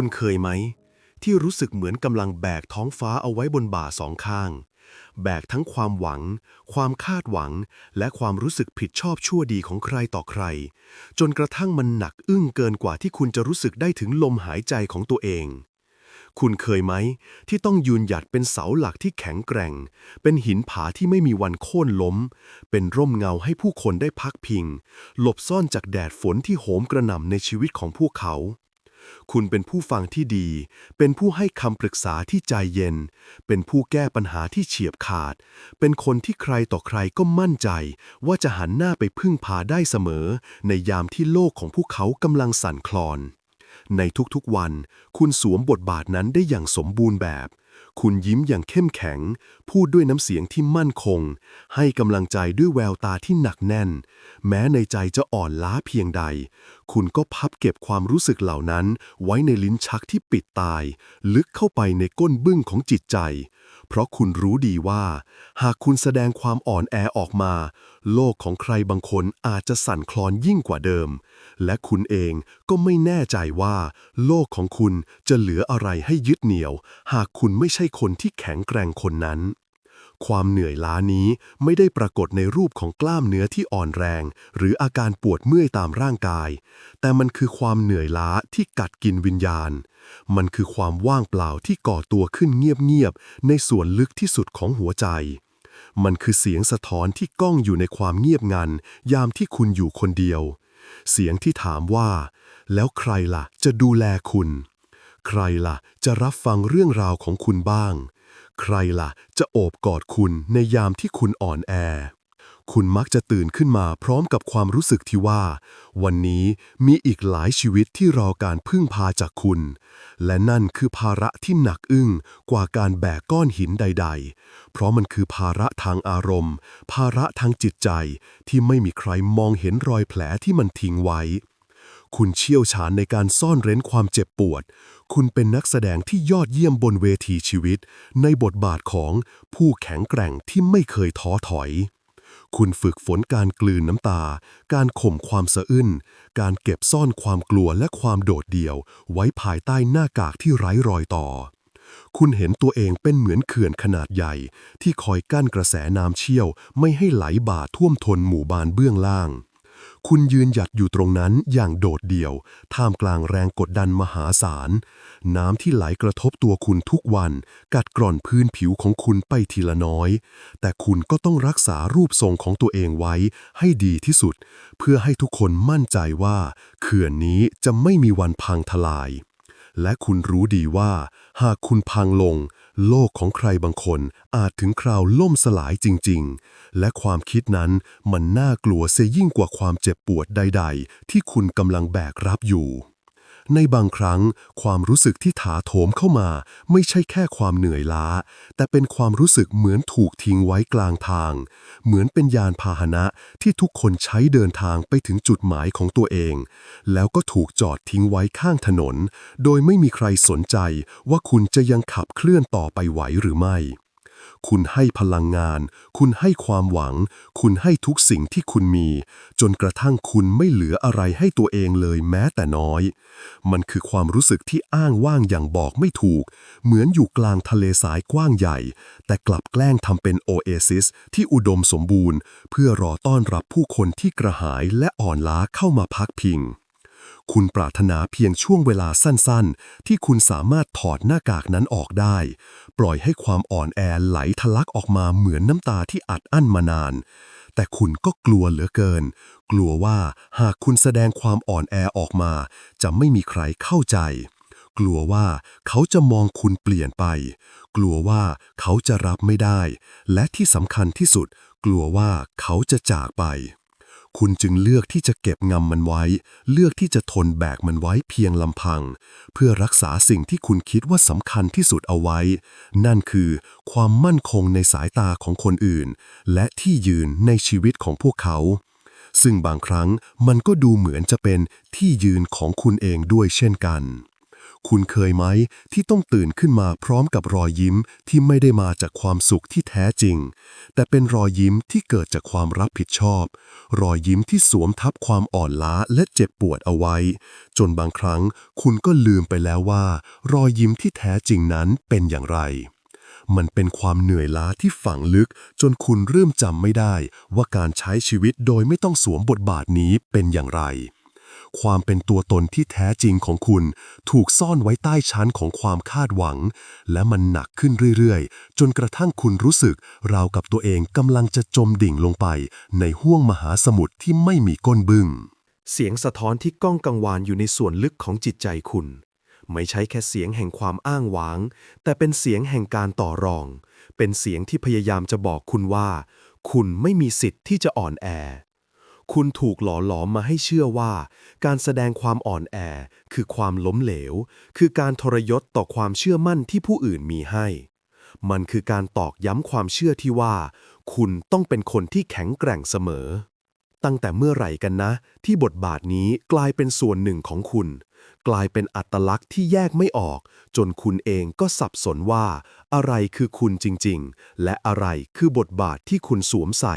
คุณเคยไหม ที่รู้สึกเหมือนกำลังแบกท้องฟ้าเอาไว้บนบ่าสองข้าง แบกทั้งความหวัง ความคาดหวัง และความรู้สึกผิดชอบชั่วดีของใครต่อใคร จนกระทั่งมันหนักอึ้งเกินกว่าที่คุณจะรู้สึกได้ถึงลมหายใจของตัวเองคุณเคยไหม ที่ต้องยืนหยัดเป็นเสาหลักที่แข็งแกร่ง เป็นหินผาที่ไม่มีวันโค่นล้ม เป็นร่มเงาให้ผู้คนได้พักพิง หลบซ่อนจากแดดฝนที่โหมกระหน่ำในชีวิตของพวกเขา คุณเป็นผู้ฟังที่ดี เป็นผู้ให้คำปรึกษาที่ใจเย็น เป็นผู้แก้ปัญหาที่เฉียบขาด เป็นคนที่ใครต่อใครก็มั่นใจ ว่าจะหันหน้าไปพึ่งพาได้เสมอ ในยามที่โลกของพวกเขากำลังสั่นคลอน ในทุกๆวัน คุณสวมบทบาทนั้นได้อย่างสมบูรณ์แบบ คุณยิ้มอย่างเข้มแข็ง พูดด้วยน้ำเสียงที่มั่นคง ให้กำลังใจด้วยแววตาที่หนักแน่น แม้ในใจจะอ่อนล้าเพียงใดคุณก็พับเก็บความรู้สึกเหล่านั้น ไว้ในลิ้นชักที่ปิดตาย ลึกเข้าไปในก้นบึ้งของจิตใจ เพราะคุณรู้ดีว่า หากคุณแสดงความอ่อนแอออกมา โลกของใครบางคนอาจจะสั่นคลอนยิ่งกว่าเดิม และคุณเองก็ไม่แน่ใจว่า โลกของคุณจะเหลืออะไรให้ยึดเหนี่ยว หากคุณไม่ใช่คนที่แข็งแกร่งคนนั้น ความเหนื่อยล้านี้ไม่ได้ปรากฏในรูปของกล้ามเนื้อที่อ่อนแรง หรืออาการปวดเมื่อยตามร่างกาย แต่มันคือความเหนื่อยล้าที่กัดกินวิญญาณ มันคือความว่างเปล่าที่ก่อตัวขึ้นเงียบๆในส่วนลึกที่สุดของหัวใจ มันคือเสียงสะท้อนที่ก้องอยู่ในความเงียบงัน ยามที่คุณอยู่คนเดียว เสียงที่ถามว่า แล้วใครล่ะ จะดูแลคุณ ใครล่ะ จะรับฟังเรื่องราวของคุณบ้าง ใครล่ะ จะโอบกอดคุณในยามที่คุณอ่อนแอ คุณมักจะตื่นขึ้นมาพร้อมกับความรู้สึกที่ว่า วันนี้มีอีกหลายชีวิตที่รอการพึ่งพาจากคุณ และนั่นคือภาระที่หนักอึ้งกว่าการแบกก้อนหินใด ๆ เพราะมันคือภาระทางอารมณ์ ภาระทางจิตใจที่ไม่มีใครมองเห็นรอยแผลที่มันทิ้งไว้ คุณเชี่ยวชาญในการซ่อนเร้นความเจ็บปวด คุณเป็นนักแสดงที่ยอดเยี่ยมบนเวทีชีวิต ในบทบาทของผู้แข็งแกร่งที่ไม่เคยท้อถอย คุณฝึกฝนการกลืนน้ำตา การข่มความสะอื้น การเก็บซ่อนความกลัวและความโดดเดี่ยว ไว้ภายใต้หน้ากากที่ไร้รอยต่อคุณเห็นตัวเองเป็นเหมือนเขื่อนขนาดใหญ่ ที่คอยกั้นกระแสน้ำเชี่ยว ไม่ให้ไหลบ่าท่วมทนหมู่บ้านเบื้องล่าง คุณยืนหยัดอยู่ตรงนั้นอย่างโดดเดี่ยว ท่ามกลางแรงกดดันมหาศาล น้ำที่ไหลกระทบตัวคุณทุกวัน กัดกร่อนพื้นผิวของคุณไปทีละน้อย แต่คุณก็ต้องรักษารูปทรงของตัวเองไว้ให้ดีที่สุด เพื่อให้ทุกคนมั่นใจว่า เขื่อนนี้จะไม่มีวันพังทลาย และคุณรู้ดีว่า หากคุณพังลง โลกของใครบางคนอาจถึงคราวล่มสลายจริง ๆ และความคิดนั้นมันน่ากลัวเสียยิ่งกว่าความเจ็บปวดใด ๆ ที่คุณกำลังแบกรับอยู่ ในบางครั้ง ความรู้สึกที่ถาโถมเข้ามา ไม่ใช่แค่ความเหนื่อยล้า แต่เป็นความรู้สึกเหมือนถูกทิ้งไว้กลางทาง เหมือนเป็นยานพาหนะที่ทุกคนใช้เดินทางไปถึงจุดหมายของตัวเอง แล้วก็ถูกจอดทิ้งไว้ข้างถนน โดยไม่มีใครสนใจว่าคุณจะยังขับเคลื่อนต่อไปไหวหรือไม่ คุณให้พลังงาน คุณให้ความหวัง คุณให้ทุกสิ่งที่คุณมี จนกระทั่งคุณไม่เหลืออะไรให้ตัวเองเลยแม้แต่น้อย มันคือความรู้สึกที่อ้างว่างอย่างบอกไม่ถูก เหมือนอยู่กลางทะเลสายกว้างใหญ่ แต่กลับแกล้งทำเป็นโอเอซิสที่อุดมสมบูรณ์ เพื่อรอต้อนรับผู้คนที่กระหายและอ่อนล้าเข้ามาพักพิง คุณปรารถนาเพียงช่วงเวลาสั้นๆ ที่คุณสามารถถอดหน้ากากนั้นออกได้ ปล่อยให้ความอ่อนแอไหลทะลักออกมาเหมือนน้ำตาที่อัดอั้นมานาน แต่คุณก็กลัวเหลือเกิน กลัวว่าหากคุณแสดงความอ่อนแอออกมา จะไม่มีใครเข้าใจ กลัวว่าเขาจะมองคุณเปลี่ยนไป กลัวว่าเขาจะรับไม่ได้ และที่สำคัญที่สุด กลัวว่าเขาจะจากไป คุณจึงเลือกที่จะเก็บงำมันไว้ เลือกที่จะทนแบกมันไว้เพียงลำพัง เพื่อรักษาสิ่งที่คุณคิดว่าสำคัญที่สุดเอาไว้ นั่นคือความมั่นคงในสายตาของคนอื่น และที่ยืนในชีวิตของพวกเขา ซึ่งบางครั้งมันก็ดูเหมือนจะเป็นที่ยืนของคุณเองด้วยเช่นกัน คุณเคยไหมที่ต้องตื่นขึ้นมาพร้อมกับรอยยิ้มที่ไม่ได้มาจากความสุขที่แท้จริง แต่เป็นรอยยิ้มที่เกิดจากความรับผิดชอบ รอยยิ้มที่สวมทับความอ่อนล้าและเจ็บปวดเอาไว้ จนบางครั้งคุณก็ลืมไปแล้วว่า รอยยิ้มที่แท้จริงนั้นเป็นอย่างไร มันเป็นความเหนื่อยล้าที่ฝังลึก จนคุณเริ่มจำไม่ได้ ว่าการใช้ชีวิตโดยไม่ต้องสวมบทบาทนี้เป็นอย่างไร ความเป็นตัวตนที่แท้จริงของคุณ ถูกซ่อนไว้ใต้ชั้นของความคาดหวัง และมันหนักขึ้นเรื่อยๆ จนกระทั่งคุณรู้สึก ราวกับตัวเองกำลังจะจมดิ่งลงไป ในห้วงมหาสมุทรที่ไม่มีก้นบึ้งเสียงสะท้อนที่ก้องกังวานอยู่ในส่วนลึกของจิตใจคุณ ไม่ใช่แค่เสียงแห่งความอ้างว้าง แต่เป็นเสียงแห่งการต่อรอง เป็นเสียงที่พยายามจะบอกคุณว่า คุณไม่มีสิทธิ์ที่จะอ่อนแอ คุณถูกหล่อหลอมมาให้เชื่อว่า การแสดงความอ่อนแอ คือความล้มเหลว คือการทรยศต่อความเชื่อมั่นที่ผู้อื่นมีให้ มันคือการตอกย้ำความเชื่อที่ว่า คุณต้องเป็นคนที่แข็งแกร่งเสมอ ตั้งแต่เมื่อไหร่กันนะ ที่บทบาทนี้กลายเป็นส่วนหนึ่งของคุณ กลายเป็นอัตลักษณ์ที่แยกไม่ออก จนคุณเองก็สับสนว่า อะไรคือคุณจริงๆ และอะไรคือบทบาทที่คุณสวมใส่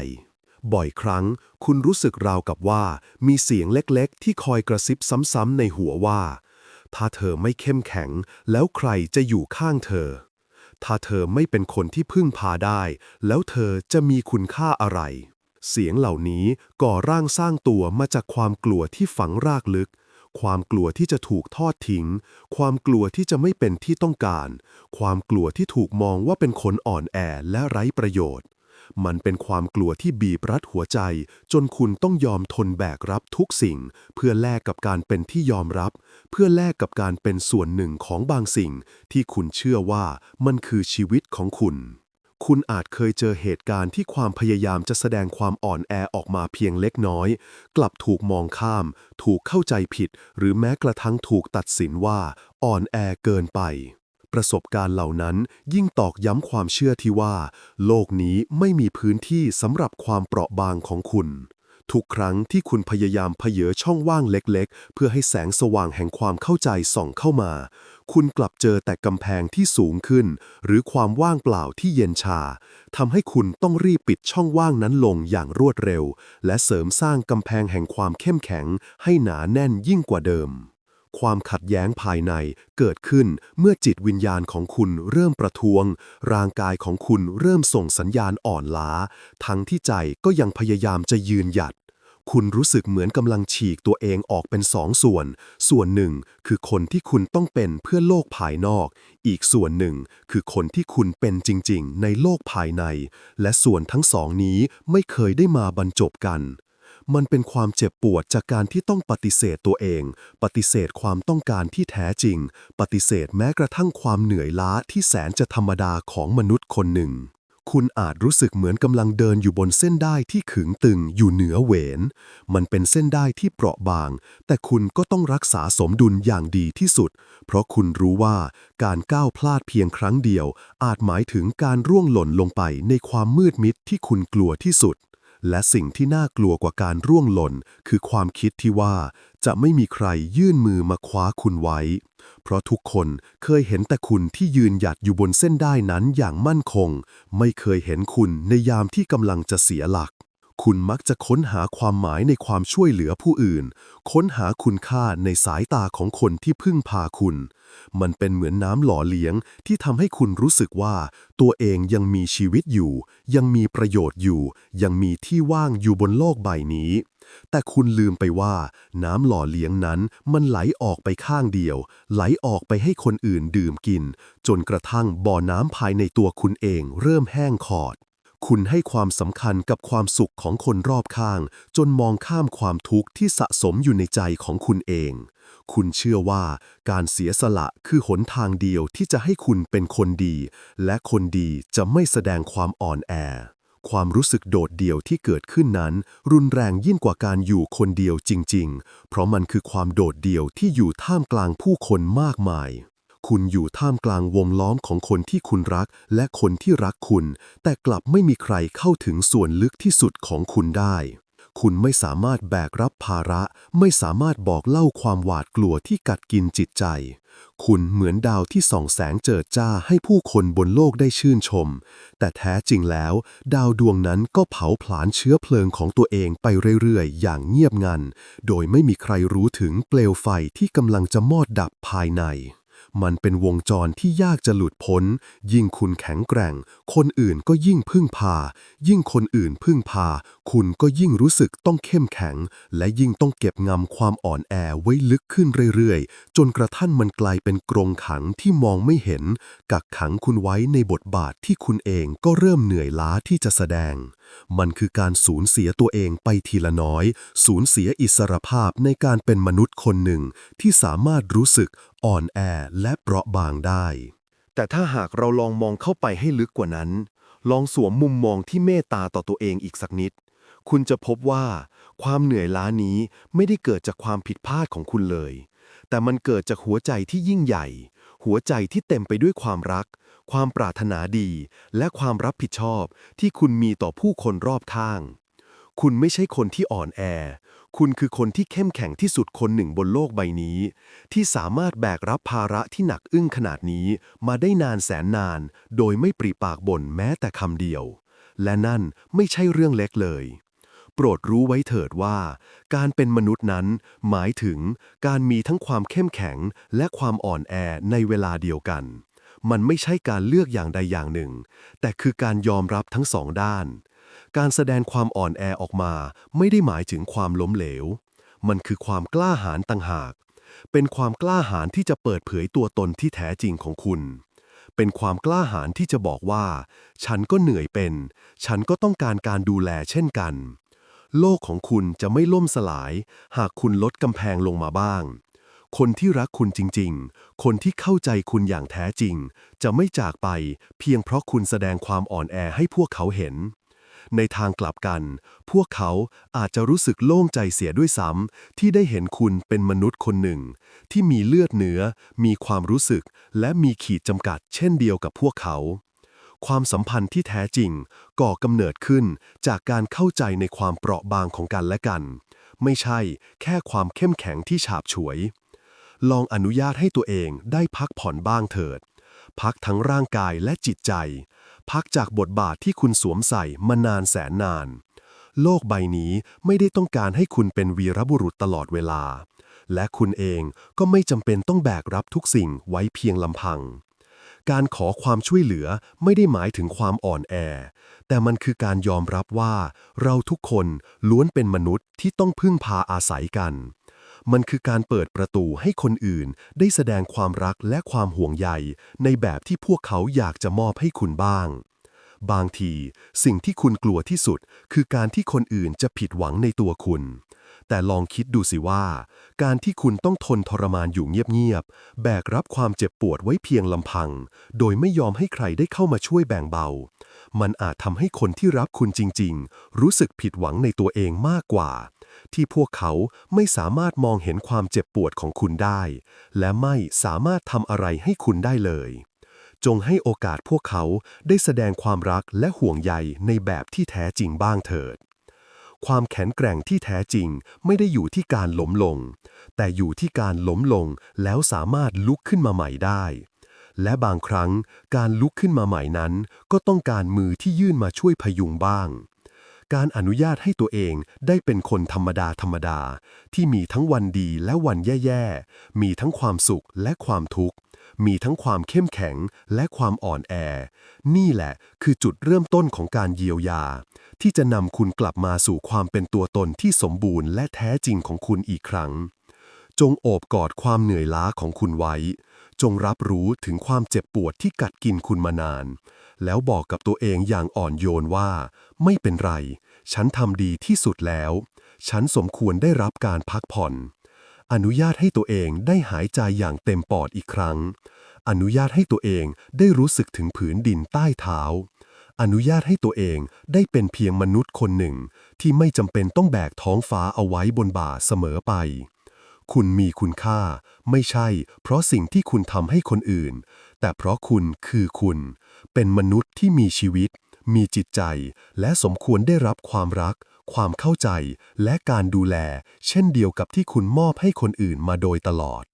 บ่อยครั้ง คุณรู้สึกราวกับว่ามีเสียงเล็กๆ ที่คอยกระซิบซ้ำๆในหัวว่า ถ้าเธอไม่เข้มแข็ง แล้วใครจะอยู่ข้างเธอ ถ้าเธอไม่เป็นคนที่พึ่งพาได้ แล้วเธอจะมีคุณค่าอะไร เสียงเหล่านี้ก่อร่างสร้างตัวมาจากความกลัวที่ฝังรากลึกความกลัวที่จะถูกทอดทิ้ง ความกลัวที่จะไม่เป็นที่ต้องการ ความกลัวที่ถูกมองว่าเป็นคนอ่อนแอและไร้ประโยชน์ มันเป็นความกลัวที่บีบรัดหัวใจ จนคุณต้องยอมทนแบกรับทุกสิ่ง เพื่อแลกกับการเป็นที่ยอมรับ เพื่อแลกกับการเป็นส่วนหนึ่งของบางสิ่ง ที่คุณเชื่อว่ามันคือชีวิตของคุณคุณอาจเคยเจอเหตุการณ์ที่ความพยายามจะแสดงความอ่อนแอออกมาเพียงเล็กน้อย กลับถูกมองข้าม ถูกเข้าใจผิด หรือแม้กระทั่งถูกตัดสินว่า อ่อนแอเกินไป ประสบการณ์เหล่านั้น ยิ่งตอกย้ำความเชื่อที่ว่า โลกนี้ไม่มีพื้นที่สำหรับความเปราะบางของคุณ ทุกครั้งที่คุณพยายามเพเยอช่องว่างเล็กๆ เพื่อให้แสงสว่างแห่งความเข้าใจส่องเข้ามา คุณกลับเจอแต่กำแพงที่สูงขึ้น หรือความว่างเปล่าที่เย็นชาทำให้คุณต้องรีบปิดช่องว่างนั้นลงอย่างรวดเร็ว และเสริมสร้างกำแพงแห่งความเข้มแข็ง ให้หนาแน่นยิ่งกว่าเดิม ความขัดแย้งภายในเกิดขึ้นเมื่อจิตวิญญาณของคุณเริ่มประท้วง ร่างกายของคุณเริ่มส่งสัญญาณอ่อนล้า ทั้งที่ใจก็ยังพยายามจะยืนหยัด คุณรู้สึกเหมือนกำลังฉีกตัวเองออกเป็นสองส่วน ส่วนหนึ่งคือคนที่คุณต้องเป็นเพื่อโลกภายนอก อีกส่วนหนึ่งคือคนที่คุณเป็นจริง ๆ ในโลกภายใน และส่วนทั้งสองนี้ไม่เคยได้มาบรรจบกัน มันเป็นความเจ็บปวดจากการที่ต้องปฏิเสธตัวเอง ปฏิเสธความต้องการที่แท้จริง ปฏิเสธแม้กระทั่งความเหนื่อยล้าที่แสนจะธรรมดาของมนุษย์คนหนึ่ง คุณอาจรู้สึกเหมือนกำลังเดินอยู่บนเส้นได้ที่ขึงตึงอยู่เหนือเวนมันเป็นเส้นได้ที่เปราะบาง แต่คุณก็ต้องรักษาสมดุลอย่างดีที่สุด เพราะคุณรู้ว่าการก้าวพลาดเพียงครั้งเดียว อาจหมายถึงการร่วงหล่นลงไปในความมืดมิดที่คุณกลัวที่สุด และสิ่งที่น่ากลัวกว่าการร่วงหล่น คือความคิดที่ว่าจะไม่มีใครยื่นมือมาคว้าคุณไว้ เพราะทุกคนเคยเห็นแต่คุณที่ยืนหยัดอยู่บนเส้นได้นั้นอย่างมั่นคง ไม่เคยเห็นคุณในยามที่กำลังจะเสียหลัก คุณมักจะค้นหาความหมายในความช่วยเหลือผู้อื่น ค้นหาคุณค่าในสายตาของคนที่พึ่งพาคุณ มันเป็นเหมือนน้ำหล่อเลี้ยงที่ทำให้คุณรู้สึกว่า ตัวเองยังมีชีวิตอยู่ ยังมีประโยชน์อยู่ ยังมีที่ว่างอยู่บนโลกใบนี้ แต่คุณลืมไปว่า น้ำหล่อเลี้ยงนั้นมันไหลออกไปข้างเดียว ไหลออกไปให้คนอื่นดื่มกิน จนกระทั่งบ่อน้ำภายในตัวคุณเองเริ่มแห้งขอด คุณให้ความสำคัญกับความสุขของคนรอบข้าง จนมองข้ามความทุกข์ที่สะสมอยู่ในใจของคุณเอง คุณเชื่อว่าการเสียสละคือหนทางเดียวที่จะให้คุณเป็นคนดี และคนดีจะไม่แสดงความอ่อนแอ ความรู้สึกโดดเดี่ยวที่เกิดขึ้นนั้น รุนแรงยิ่งกว่าการอยู่คนเดียวจริง ๆ เพราะมันคือความโดดเดี่ยวที่อยู่ท่ามกลางผู้คนมากมาย คุณอยู่ท่ามกลางวงล้อมของคนที่คุณรักและคนที่รักคุณ แต่กลับไม่มีใครเข้าถึงส่วนลึกที่สุดของคุณได้ คุณไม่สามารถแบกรับภาระ ไม่สามารถบอกเล่าความหวาดกลัวที่กัดกินจิตใจ คุณเหมือนดาวที่ส่องแสงเจิดจ้าให้ผู้คนบนโลกได้ชื่นชม แต่แท้จริงแล้ว ดาวดวงนั้นก็เผาผลาญเชื้อเพลิงของตัวเองไปเรื่อยๆ อย่างเงียบงัน โดยไม่มีใครรู้ถึงเปลวไฟที่กำลังจะมอดดับภายใน มันเป็นวงจรที่ยากจะหลุดพ้น ยิ่งคุณแข็งแกร่ง คนอื่นก็ยิ่งพึ่งพา ยิ่งคนอื่นพึ่งพา คุณก็ยิ่งรู้สึกต้องเข้มแข็ง และยิ่งต้องเก็บงำความอ่อนแอไว้ลึกขึ้นเรื่อยๆ จนกระทั่งมันกลายเป็นกรงขังที่มองไม่เห็น กักขังคุณไว้ในบทบาทที่คุณเองก็เริ่มเหนื่อยล้าที่จะแสดง มันคือการสูญเสียตัวเองไปทีละน้อย สูญเสียอิสรภาพในการเป็นมนุษย์คนหนึ่งที่สามารถรู้สึกอ่อนแอและเปราะบางได้ แต่ถ้าหากเราลองมองเข้าไปให้ลึกกว่านั้น ลองสวมมุมมองที่เมตตาต่อตัวเองอีกสักนิด คุณจะพบว่า ความเหนื่อยล้านี้ไม่ได้เกิดจากความผิดพลาดของคุณเลย แต่มันเกิดจากหัวใจที่ยิ่งใหญ่ หัวใจที่เต็มไปด้วยความรัก ความปรารถนาดี และความรับผิดชอบที่คุณมีต่อผู้คนรอบข้าง คุณไม่ใช่คนที่อ่อนแอ คุณคือคนที่เข้มแข็งที่สุดคนหนึ่งบนโลกใบนี้ ที่สามารถแบกรับภาระที่หนักอึ้งขนาดนี้มาได้นานแสนนาน โดยไม่ปรีปากบ่นแม้แต่คำเดียว และนั่นไม่ใช่เรื่องเล็กเลยโปรดรู้ไว้เถิดว่า การเป็นมนุษย์นั้น หมายถึงการมีทั้งความเข้มแข็งและความอ่อนแอในเวลาเดียวกัน มันไม่ใช่การเลือกอย่างใดอย่างหนึ่ง แต่คือการยอมรับทั้งสองด้าน การแสดงความอ่อนแอออกมา ไม่ได้หมายถึงความล้มเหลว มันคือความกล้าหาญต่างหาก เป็นความกล้าหาญที่จะเปิดเผยตัวตนที่แท้จริงของคุณ เป็นความกล้าหาญที่จะบอกว่า ฉันก็เหนื่อยเป็น ฉันก็ต้องการการดูแลเช่นกัน โลกของคุณจะไม่ล่มสลาย หากคุณลดกำแพงลงมาบ้างคนที่รักคุณจริงๆ คนที่เข้าใจคุณอย่างแท้จริง จะไม่จากไปเพียงเพราะคุณแสดงความอ่อนแอให้พวกเขาเห็น ในทางกลับกัน พวกเขาอาจจะรู้สึกโล่งใจเสียด้วยซ้ำที่ได้เห็นคุณเป็นมนุษย์คนหนึ่ง ที่มีเลือดเนื้อ มีความรู้สึก และมีขีดจำกัดเช่นเดียวกับพวกเขา ความสัมพันธ์ที่แท้จริง ก่อกำเนิดขึ้นจากการเข้าใจในความเปราะบางของกันและกัน ไม่ใช่แค่ความเข้มแข็งที่ฉาบฉวย ลองอนุญาตให้ตัวเองได้พักผ่อนบ้างเถิด พักทั้งร่างกายและจิตใจ พักจากบทบาทที่คุณสวมใส่มานานแสนนาน โลกใบนี้ไม่ได้ต้องการให้คุณเป็นวีรบุรุษตลอดเวลา และคุณเองก็ไม่จำเป็นต้องแบกรับทุกสิ่งไว้เพียงลำพัง การขอความช่วยเหลือไม่ได้หมายถึงความอ่อนแอ แต่มันคือการยอมรับว่า เราทุกคนล้วนเป็นมนุษย์ที่ต้องพึ่งพาอาศัยกัน มันคือการเปิดประตูให้คนอื่นได้แสดงความรักและความห่วงใย ในแบบที่พวกเขาอยากจะมอบให้คุณบ้าง บางที สิ่งที่คุณกลัวที่สุด คือการที่คนอื่นจะผิดหวังในตัวคุณ แต่ลองคิดดูสิว่า การที่คุณต้องทนทรมานอยู่เงียบๆ แบกรับความเจ็บปวดไว้เพียงลำพัง โดยไม่ยอมให้ใครได้เข้ามาช่วยแบ่งเบา มันอาจทำให้คนที่รับคุณจริง ๆ รู้สึกผิดหวังในตัวเองมากกว่า ที่พวกเขาไม่สามารถมองเห็นความเจ็บปวดของคุณได้ และไม่สามารถทำอะไรให้คุณได้เลย จงให้โอกาสพวกเขาได้แสดงความรักและห่วงใยในแบบที่แท้จริงบ้างเถิดความแข็งแกร่งที่แท้จริงไม่ได้อยู่ที่การล้มลง แต่อยู่ที่การล้มลงแล้วสามารถลุกขึ้นมาใหม่ได้ และบางครั้งการลุกขึ้นมาใหม่นั้น ก็ต้องการมือที่ยื่นมาช่วยพยุงบ้าง การอนุญาตให้ตัวเองได้เป็นคนธรรมดาธรรมดา ที่มีทั้งวันดีและวันแย่ๆ มีทั้งความสุขและความทุกข์ มีทั้งความเข้มแข็งและความอ่อนแอ นี่แหละคือจุดเริ่มต้นของการเยียวยา ที่จะนำคุณกลับมาสู่ความเป็นตัวตนที่สมบูรณ์และแท้จริงของคุณอีกครั้ง จงโอบกอดความเหนื่อยล้าของคุณไว้ จงรับรู้ถึงความเจ็บปวดที่กัดกินคุณมานาน แล้วบอกกับตัวเองอย่างอ่อนโยนว่า ไม่เป็นไร ฉันทำดีที่สุดแล้ว ฉันสมควรได้รับการพักผ่อน อนุญาตให้ตัวเองได้หายใจอย่างเต็มปอดอีกครั้ง อนุญาตให้ตัวเองได้รู้สึกถึงผืนดินใต้เท้าอนุญาตให้ตัวเองได้เป็นเพียงมนุษย์คนหนึ่ง ที่ไม่จำเป็นต้องแบกท้องฟ้าเอาไว้บนบ่าเสมอไป คุณมีคุณค่า ไม่ใช่ เพราะสิ่งที่คุณทำให้คนอื่น แต่เพราะคุณคือคุณ เป็นมนุษย์ที่มีชีวิต มีจิตใจ และสมควรได้รับความรัก ความเข้าใจ และการดูแล เช่นเดียวกับที่คุณมอบให้คนอื่นมาโดยตลอด